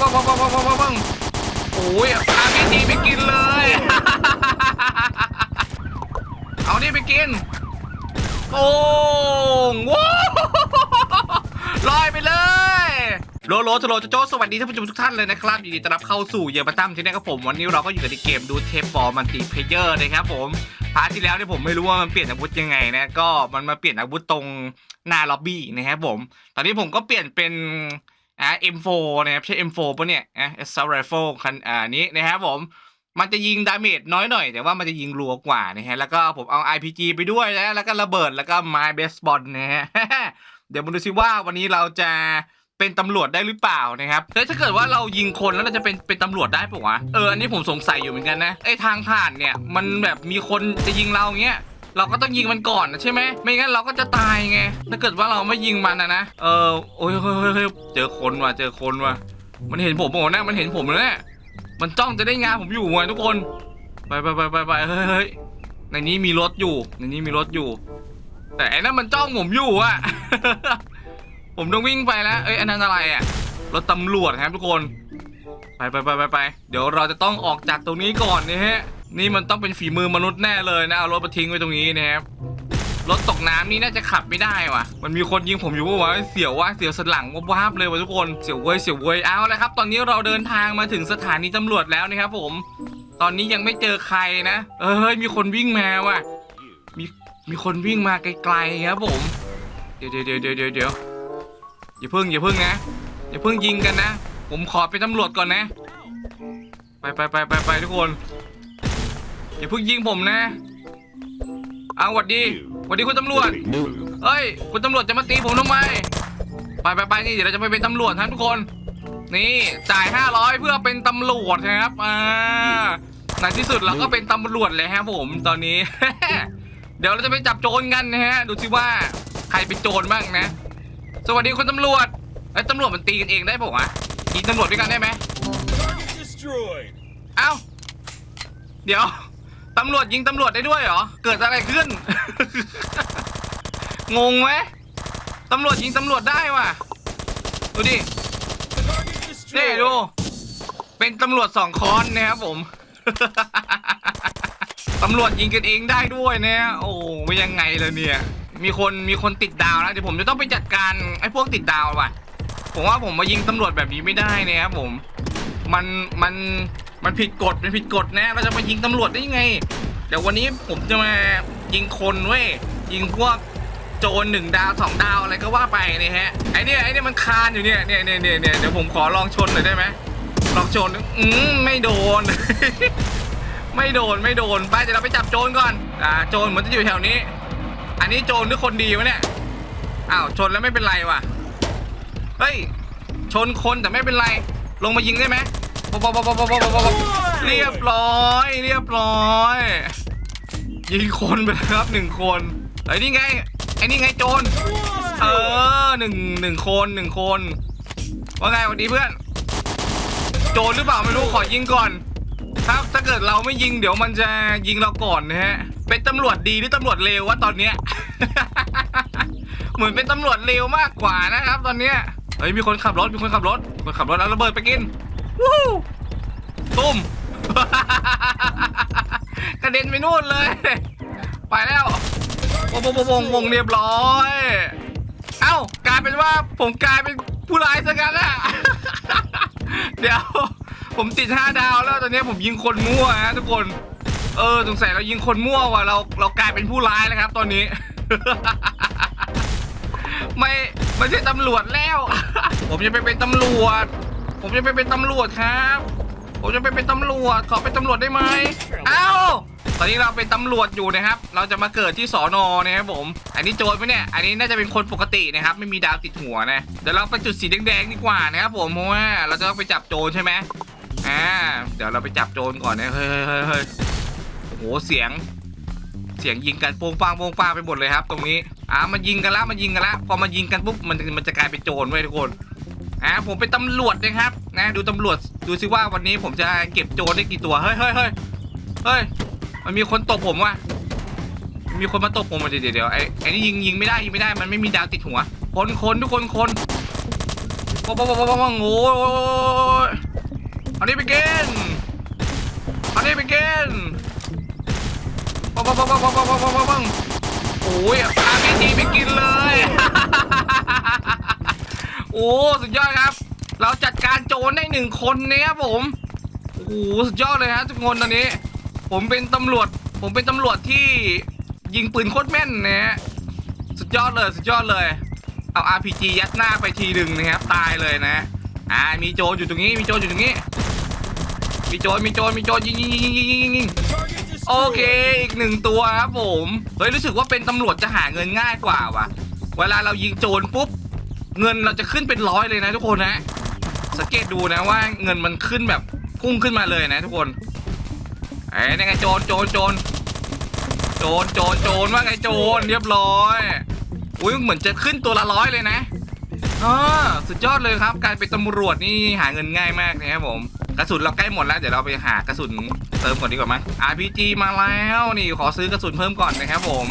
ปังปังปังปังปังปังปังปังโอ้ยอาร์พีจีไปกินเลย เอานี่ไปกิน โอ้งว้าวลอยไปเลยโลโลโทโลโจโจสวัสดีท่านผู้ชมทุกท่านเลยนะครับยินดีต้อนรับเข้าสู่เยอมาตั้มที่นี่ครับผม วันนี้เราก็อยู่กันในเกมดูเทปบอลมันตีเพเยอร์นะครับผมพาร์ทที่แล้วเนี่ยผมไม่รู้ว่ามันเปลี่ยนอาวุธยังไงนะก็มันมาเปลี่ยนอาวุธตรงหน้าล็อบบี้นะครับผม ตอนนี้ผมก็เปลี่ยนเป็น อ่า M4 นะครับใช่ M4 ปะเนี่ยอะ Assault Rifle คันอ่านี้นะครับผมมันจะยิงดาเมจน้อยหน่อย แต่ว่ามันจะยิงรัวกว่านะฮะแล้วก็ผมเอา RPG ไปด้วยนะแล้วก็ระเบิดแล้วก็ไม้เบสบอลนะฮะเดี๋ยวมาดูซิว่าวันนี้เราจะเป็นตำรวจได้หรือเปล่านะครับแล้วถ้าเกิดว่าเรายิงคนแล้วเราจะเป็นเป็นตำรวจได้ปะวะเอออันนี้ผมสงสัยอยู่เหมือนกันนะไอทางผ่านเนี่ยมันแบบมีคนจะยิงเราเงี้ย เราก็ต้องยิงมันก่อนนะใช่ไหมไม่งั้นเราก็จะตายไงถ้าเกิดว่าเราไม่ยิงมันนะนะเออโอ้ยเฮ้ยเฮ้ยเจอคนว่ะเจอคนว่ะมันเห็นผมโอ้นะมันเห็นผมแล้วเนี่ยมันจ้องจะได้งานผมอยู่ไงทุกคนไปไปไปไปไปเฮ้ยเฮ้ยในนี้มีรถอยู่ในนี้มีรถอยู่ แต่ไอ้นั่นมันจ้องผมอยู่อะผมต้องวิ่งไปแล้วเอ้ยอันนั้นอะไรอะรถตำรวจครับทุกคน ไปไปไปไปไปเดี๋ยวเราจะต้องออกจากตรงนี้ก่อนนะฮะ นี่มันต้องเป็นฝีมือมนุษย์แน่เลยนะเอารถมาทิ้งไว้ตรงนี้นะครับรถตกน้ำนี่น่าจะขับไม่ได้ว่ะ มันมีคนยิงผมอยู่ว่ะเสียวว่าเสียวสันหลังวาบเลยว่ะทุกคนเสียวเว้ยเสียวเว้ยเอาละครับ ตอนนี้เราเดินทางมาถึงสถานีตำรวจแล้วนะครับผม ตอนนี้ยังไม่เจอใครนะ เอ้ยมีคนวิ่งมาว่ะ มีมีคนวิ่งมาไกลๆครับผม เดี๋ยวเดี๋ยวเดี๋ยวเดี๋ยวเดี๋ยวอย่าเพิ่งอย่าเพิ่งนะอย่าเพิ่งยิงกันนะ ผมขอเป็นตำรวจก่อนนะ ไปไปไปไปไปทุกคน อย่าเพิ่งยิงผมนะ เอาหวัดดีหวัดดีคุณตำรวจเอ้ย คุณตำรวจจะมาตีผมทำไม ไปไปไปนี่เดี๋ยวเราจะไปเป็นตำรวจนะทุกคน นี่จ่ายห้าร้อยเพื่อเป็นตำรวจนะครับอ่าในที่สุดเราก็เป็นตำรวจเลยครับผมตอนนี้ เดี๋ยวเราจะไปจับโจรกันนะฮะ ดูสิว่าใครเป็นโจรบ้างนะ สวัสดีคุณตำรวจไอ้ยตำรวจมันตีกันเองได้ปะวะยิงตำรวจด้วยกันได้ไหม Target destroyed. เอ้า เดี๋ยวตำรวจยิงตำรวจได้ด้วยเหรอ เกิดอะไรขึ้น งงไหมตำรวจยิงตำรวจได้ว่ะ ดูดิ Target นี่ destroyed. ดู เป็นตำรวจสองคอนนะครับผม ตำรวจยิงกันเองได้ด้วยเนี่ยโอ้ไม่ยังไงเลยเนี่ย มีคนมีคนติดดาวนะเดี๋ยวผมจะต้องไปจัดการไอ้พวกติดดาวว่ะ ผมว่าผมมายิงตำรวจแบบนี้ไม่ได้นะครับผม มันมัน มันผิดกฎมันผิดกฎนะเราจะมายิงตำรวจได้ยังไงเดี๋ยววันนี้ผมจะมายิงคนเว้ยยิงพวกโจรหนึ่งดาวสองดาวอะไรก็ว่าไปนี่ฮะไอเนี่ยไอเนี่ยมันคานอยู่เนี่ยเนี่ยเนี่ยเนี่ยเนี่ยเดี๋ยวผมขอลองชนหน่อยได้ไหมลองชนอืมไม่โดน ไม่โดนไม่โดนไปเดี๋ยวเราไปจับโจรก่อนอ่าโจรเหมือนจะอยู่แถวนี้ อันนี้โจรหรือคนดีวะเนี่ยอ้าวชนแล้วไม่เป็นไรว่ะเฮ้ยชนคนแต่ไม่เป็นไร ลงมายิงได้ไหม ป๊อปป๊อปป๊อปป๊อปป๊อปป๊อปป๊อปเรียบร้อย เรียบร้อยยิงคนไปครับหนึ่งคนไอ้นี่ไงไอ้นี่ไงโจรเออหนึ่งหนึ่งคนหนึ่งคนว่าไงสวัสดีเพื่อน โจรหรือเปล่าไม่รู้ขอยิงก่อนครับถ้าเกิดเราไม่ยิงเดี๋ยวมันจะยิงเราก่อนนะฮะ เป็นตำรวจดีหรือตำรวจเลววะตอนเนี้ย เหมือนเป็นตำรวจเลวมากกว่านะครับ ตอนเนี้ย เฮ้ยมีคนขับรถมีคนขับรถคนขับรถแล้วระเบิดไปกิน วู้ตุ้ม กระเด็นไปนู่นเลย ไปแล้ววงวงวงวงวงเรียบร้อย เอ้ากลายเป็นว่าผมกลายเป็นผู้ร้ายซะกันอะเดี๋ยว ผมติดห้าดาวแล้วตอนนี้ผมยิงคนมั่วฮะทุกคน เออสงสัยเรายิงคนมั่วว่ะเราเรากลายเป็นผู้ร้ายแล้วครับ ตอนนี้ ไม่ไม่ใช่ตำรวจแล้ว ผมจะไปเป็นตำรวจ ผมจะไปเป็นตำรวจครับ ผมจะไปเป็นตำรวจ ขอเป็นตำรวจได้ไหมเอ้า ตอนนี้เราเป็นตำรวจอยู่นะครับ เราจะมาเกิดที่สอนอนะครับผม อันนี้โจรปะเนี่ย อันนี้น่าจะเป็นคนปกตินะครับ ไม่มีดาวติดหัวนะ เดี๋ยวเราไปจุดสีแดงๆดีกว่านะครับผมเพราะว่าเราจะต้องไปจับโจรใช่ไหมอ่า เดี๋ยวเราไปจับโจรก่อนนะ เฮ้ยเฮ้ยเฮ้ยเฮ้ยโอ้โห เสียง เสียงยิงกันโป้งปังโป้งปังไปหมดเลยครับ ตรงนี้ อ่ามันยิงกันละมันยิงกันละ พอมายิงกันปุ๊บ มันมันจะกลายเป็นโจรไว้ยทุกคน อ่าผมเป็นตำรวจนะครับนะดูตำรวจดูซิว่าวันนี้ผมจะเก็บโจรได้กี่ตัวเฮ้ยเฮ้ยเฮ้ยเฮ้ยมันมีคนตบผมว่ะมีคนมาตบผมมาเดี๋ยวเดี๋ยวไอ้ไอ้นี่ยิงยิงไม่ได้ยิงไม่ได้มันไม่มีดาวติดหัว คนคนทุกคนคนปองปองปองปองปองโอ้ยอานี่ไปกินอานี่ไปกินปังปังปังปังปังปังปังปังปังโอ้ยอาร์พีจีไปกินเลย โอ้สุดยอดครับ เราจัดการโจรได้หนึ่งคนเนี่ยครับผมโอ้สุดยอดเลยฮะทุกคนตอนนี้ ผมเป็นตำรวจ ผมเป็นตำรวจที่ยิงปืนโคตรแม่นนะฮะสุดยอดเลยสุดยอดเลย เอา RPG ยัดหน้าไปทีหนึ่งนะครับตายเลยนะอ่ามีโจรอยู่ตรงนี้มีโจรอยู่ตรงนี้ มีโจรมีโจรมีโจรยิงยิงยิงยิงยิงยิงยิงโอเคอีกหนึ่งตัวครับผมเฮ้ยรู้สึกว่าเป็นตำรวจจะหาเงินง่ายกว่าว่ะ เวลาเรายิงโจรปุ๊บ เงินเราจะขึ้นเป็นร้อยเลยนะทุกคนนะสังเกตดูนะว่าเงินมันขึ้นแบบพุ่งขึ้นมาเลยนะทุกคนไอ้นี่ไงโจรโจรโจรโจรโจรโจรว่าไงโจรเรียบร้อยอุ้ยเหมือนจะขึ้นตัวละร้อยเลยนะอ่าสุดยอดเลยครับ การเป็นตำรวจนี่หาเงินง่ายมากนะครับผมกระสุนเราใกล้หมดแล้วเดี๋ยวเราไปหากระสุนเติมก่อนดีกว่ามั้ย RPG มาแล้วนี่ขอซื้อกระสุนเพิ่มก่อนนะครับผม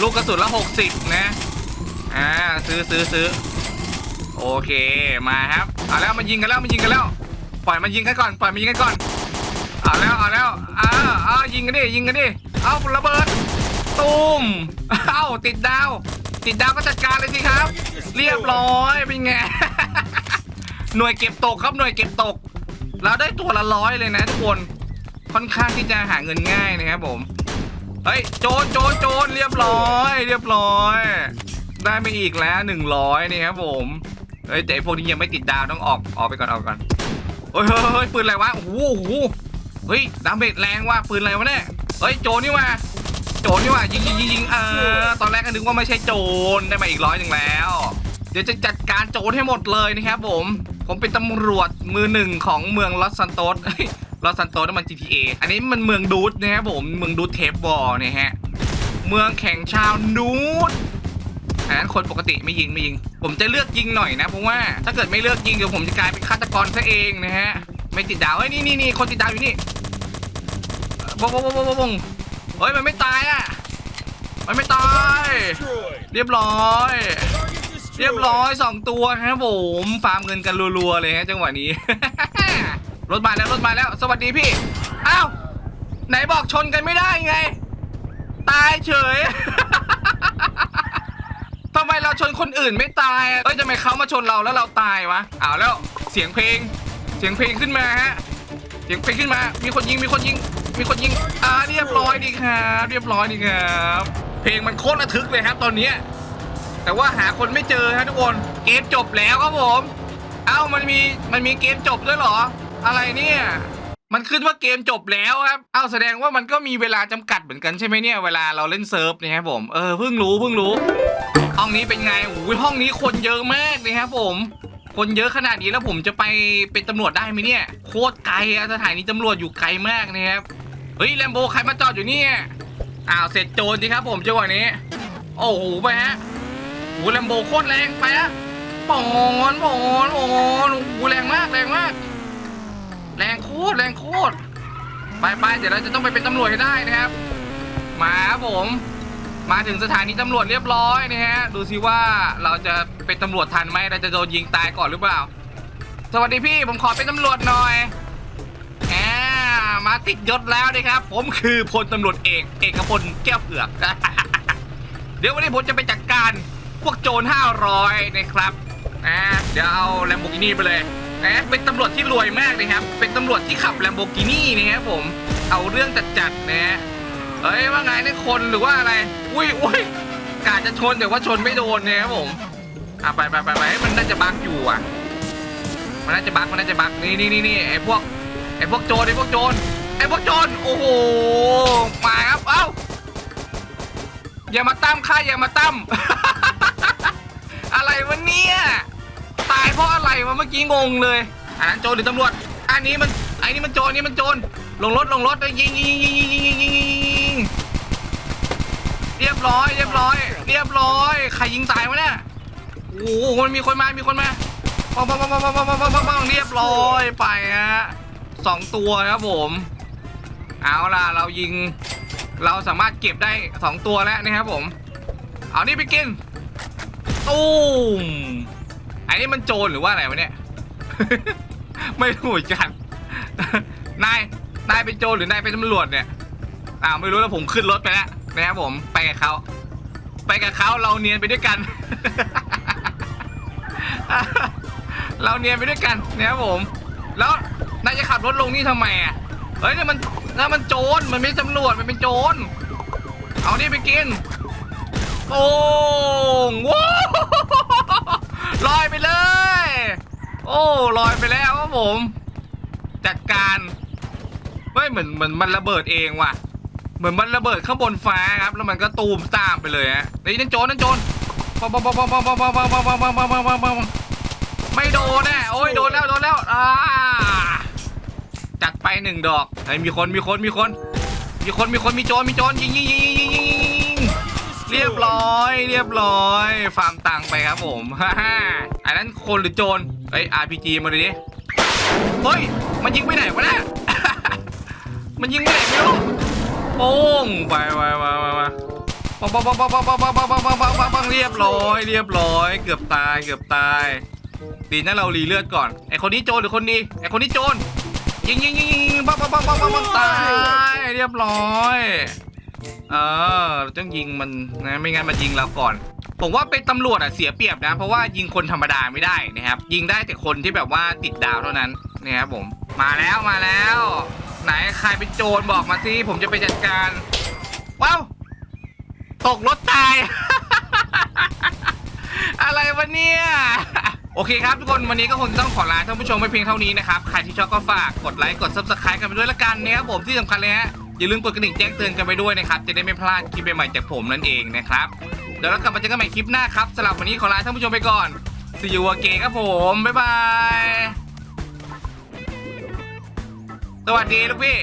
ลูกกระสุนละ60นะ อ่าซื้อซื้อซื้อโอเคมาครับเอาแล้วมันยิงกันแล้วมันยิงกันแล้ว ปล่อยมันยิงกันก่อนปล่อยมันยิงกันก่อนเอาแล้วเอาแล้วอ้าอ้ายิงกันดิยิงกันดิเอาระเบิดตูมเอ้าติดดาว ติดดาวก็จัดการเลยสิครับ เรียบร้อยเป็นไงหน่วยเก็บตกครับหน่วยเก็บตก เราได้ตัวละร้อยเลยนะทุกคนค่อนข้างที่จะหาเงินง่ายนะครับผมเฮ้ยโจรโจรโจรเรียบร้อย เรียบร้อย ได้ไปอีกแล้วหนึ่งร้อยนี่ครับผมเฮ้ยแต่พวกนี้ยังไม่ติดดาวต้องออกออกไปก่อนออกก่อนเฮ้ยเฮ้ยปืนอะไรวะโอ้โหเฮ้ยดาเมจแรงว่ะปืนอะไรวะเนี่ยเฮ้ยโจนี่ว่ะโจนี่ว่ะยิงยิงยิงเออตอนแรกก็นึกว่าไม่ใช่โจรได้มาอีกร้อยหนึ่งแล้ว เดี๋ยวจะจัดการโจรให้หมดเลยนะครับผม ผมเป็นตำรวจมือหนึ่งของเมืองลอสซันโตสลอสซันโตสนั่นมัน GTA อันนี้มันเมืองดูดนะครับผมเมืองดูดเทปบอลนะฮะเมืองแข่งชาวนูด อันนั้นคนปกติไม่ยิงไม่ยิง ผมจะเลือกยิงหน่อยนะเพราะว่าถ้าเกิดไม่เลือกยิงเดี๋ยวผมจะกลายเป็นฆาตกรซะเองนะฮะไม่ติดดาวเฮ้ยนี่นี่นี่คนติดดาวอยู่นี่บงบงบงบงบงเฮ้ยมันไม่ตายอะมันไม่ตาย เรียบร้อย เรียบร้อยสองตัวครับผมฟาร์มเงินกันรัวๆเลยฮะจังหวะนี้ รถมาแล้วรถมาแล้ว สวัสดีพี่อ้าวไหนบอกชนกันไม่ได้ไง ตายเฉยำไมเราชนคนอื่นไม่ตายอะเอ้ยทำไมเขามาชนเราแล้วเราตายวะอ้าวแล้วเสียงเพลง เสียงเพลงขึ้นมาฮะ เสียงเพลงขึ้นมา มีคนยิง มีคนยิง มีคนยิง อ่าเรียบร้อยดีครับ เรียบร้อยดีครับ เพลงมันโคตรระทึกเลยครับตอนเนี้ยแต่ว่าหาคนไม่เจอฮะทุกคน เกมจบแล้วครับผม เอ้ามันมี มันมีเกมจบด้วยเหรอ อะไรเนี่ย มันขึ้นว่าเกมจบแล้วครับ เอ้าแสดงว่ามันก็มีเวลาจำกัดเหมือนกันใช่ไหมเนี่ย เวลาเราเล่นเซิร์ฟเนี่ยครับผม เออเพิ่งรู้เพิ่งรู้ ห้องนี้เป็นไงโอ้ยห้องนี้คนเยอะมากเลยครับผม คนเยอะขนาดนี้แล้วผมจะไปเป็นตำรวจได้ไหมเนี่ย โคตรไกลอะสถานีตำรวจอยู่ไกลมากนะครับ เฮ้ยแลมโบใครมาจอดอยู่เนี่ย อ้าวเสร็จโจรดีครับผมจังหวะนี้ โอ้โหไปฮะโอ้แลมโบโคตรแรงไปอะปอนปอนปองอนโอ้โหแรงมากแรงมาก แรงโคตรแรงโคตรไปไปเดี๋ยวเราจะต้องไปเป็นตำรวจให้ได้นะครับ มาครับผม มาถึงสถานีตำรวจเรียบร้อยนะฮะ ดูสิว่าเราจะเป็นตำรวจทันไหมเราจะโดนยิงตายก่อนหรือเปล่า สวัสดีพี่ผมขอเป็นตำรวจหน่อยแหมมาติดยศแล้วนะครับ ผมคือพลตำรวจเอกเอกพลแก้วเผือก เดี๋ยววันนี้ผมจะไปจัดการพวกโจร500นะครับอ่าเดี๋ยวเอาแลมโบกินี่ไปเลยนะเป็นตำรวจที่รวยมากนะครับ เป็นตำรวจที่ขับแลมโบกินี่นะครับผม เอาเรื่องจัดๆนะฮะ เฮ้ยว่าไงนี่คนหรือว่าอะไร อุ้ยอุ้ยกาจะชนแต่ว่าชนไม่โดนเนี่ยครับผมอะไปไปไปไปเฮ้มันน่าจะบักอยู่อะ มันน่าจะบักมันน่าจะบักนี่นี่นี่นี่ไอ้พวกไอ้พวกโจรไอ้พวกโจรไอ้พวกโจรโอ้โหมาครับเอ้าอย่ามาตั้มข้าอย่ามาตั้มอะไรวะเนี่ยตายเพราะอะไรวะเมื่อกี้งงเลยอันนั้นโจรหรือตำรวจ อันนี้มันไอ้นี่มันโจรนนี่มันโจร ลงรถลงรถยิงยิงยิงยิงยิงยิงยิงยิงเรียบร้อย เรียบร้อย เรียบร้อยใครยิงตายวะเนี่ยโอ้โหมันมีคนมา มีคนมาปังปังปังปังปังปังปังปังปังปังเรียบร้อยไปฮะสองตัวครับผม เอาล่ะเรายิง เราสามารถเก็บได้สองตัวแล้วนะครับผม เอานี่ไปกินตู้มไอ้นี่มันโจรหรือว่าอะไรวะเนี่ย ไม่รู้เหมือนกันนาย นายเป็นโจรหรือนายเป็นตำรวจเนี่ยอ้าวไม่รู้แล้วผมขึ้นรถไปแล้วนะครับผมไปกับเขาไปกับเขาเราเนียนไปด้วยกัน เราเนียนไปด้วยกันนะครับผม แล้วนายจะขับรถลงนี่ทำไมอะเฮ้ยนี่มันนั่มันโจรมันไม่ตำรวจมันเป็นโจรเอานี่ไปกินโอ้งว้าวลอยไปเลย โอ้ลอยไปแล้วครับผม จัดการ เฮ้ยเหมือนเหมือนมันระเบิดเองว่ะ เหมือนมันระเบิดข้างบนฟ้าครับ แล้วมันก็ตูมตามไปเลยฮะนี่นั่นโจรนั่นโจรปองปองปองปองปองปองปองปองปองปองปองปองปองปองไม่โดนแน่โอ้ยโดนแล้วโดนแล้วอ่าจัดไปหนึ่งดอกเฮ้มีคนมีคนมีคน มีคนมีคนมีโจรมีโจรยิงยิงยิงยิงยิงยิงเรียบร้อย เรียบร้อยฟาร์มตังไปครับผมฮ่าฮ่าอันนั้นคนหรือโจรเอ้ย RPG มาดูดิเฮ้ยมันยิงไปไหนวะเนี่ย มันยิงไปไหนไม่รู้โป้งไปไปไปไปไปปังปังปังปังปังปังปังปังปังปังปังปังเรียบร้อย เรียบร้อย เกือบตาย เกือบตาย ดีนะเรารีเลือดก่อน ไอคนนี้โจรหรือคนดี ไอคนนี้โจรยิงยิงยิงยิงยิงปังปังปังปังปังปังตาย เรียบร้อย เออเราต้องยิงมันนะ ไม่งั้นมันยิงเราก่อนผมว่าเป็นตำรวจอะเสียเปรียบนะ เพราะว่ายิงคนธรรมดาไม่ได้นะครับ ยิงได้แต่คนที่แบบว่าติดดาวเท่านั้นนะครับผมมาแล้วมาแล้ว ไหนใครเป็นโจรบอกมาสิผมจะไปจัดการว้าวตกรถตาย อะไรวะเนี่ยโอเคครับทุกคนวันนี้ก็คงต้องขอลาท่านผู้ชมไปเพียงเท่านี้นะครับใครที่ชอบก็ฝากกดไลค์กด subscribe กันไปด้วยละกันนะครับผมที่สำคัญเลยฮะอย่าลืมกดกระดิ่งแจ้งเตือนกันไปด้วยนะครับจะได้ไม่พลาดคลิปใหม่ๆจากผมนั่นเองนะครับเดี๋ยวเรากลับมาเจอกันใหม่คลิปหน้าครับสำหรับวันนี้ขอลาท่านผู้ชมไปก่อน see you again ครับผมบ๊ายบาย สวัสดีลูกพี่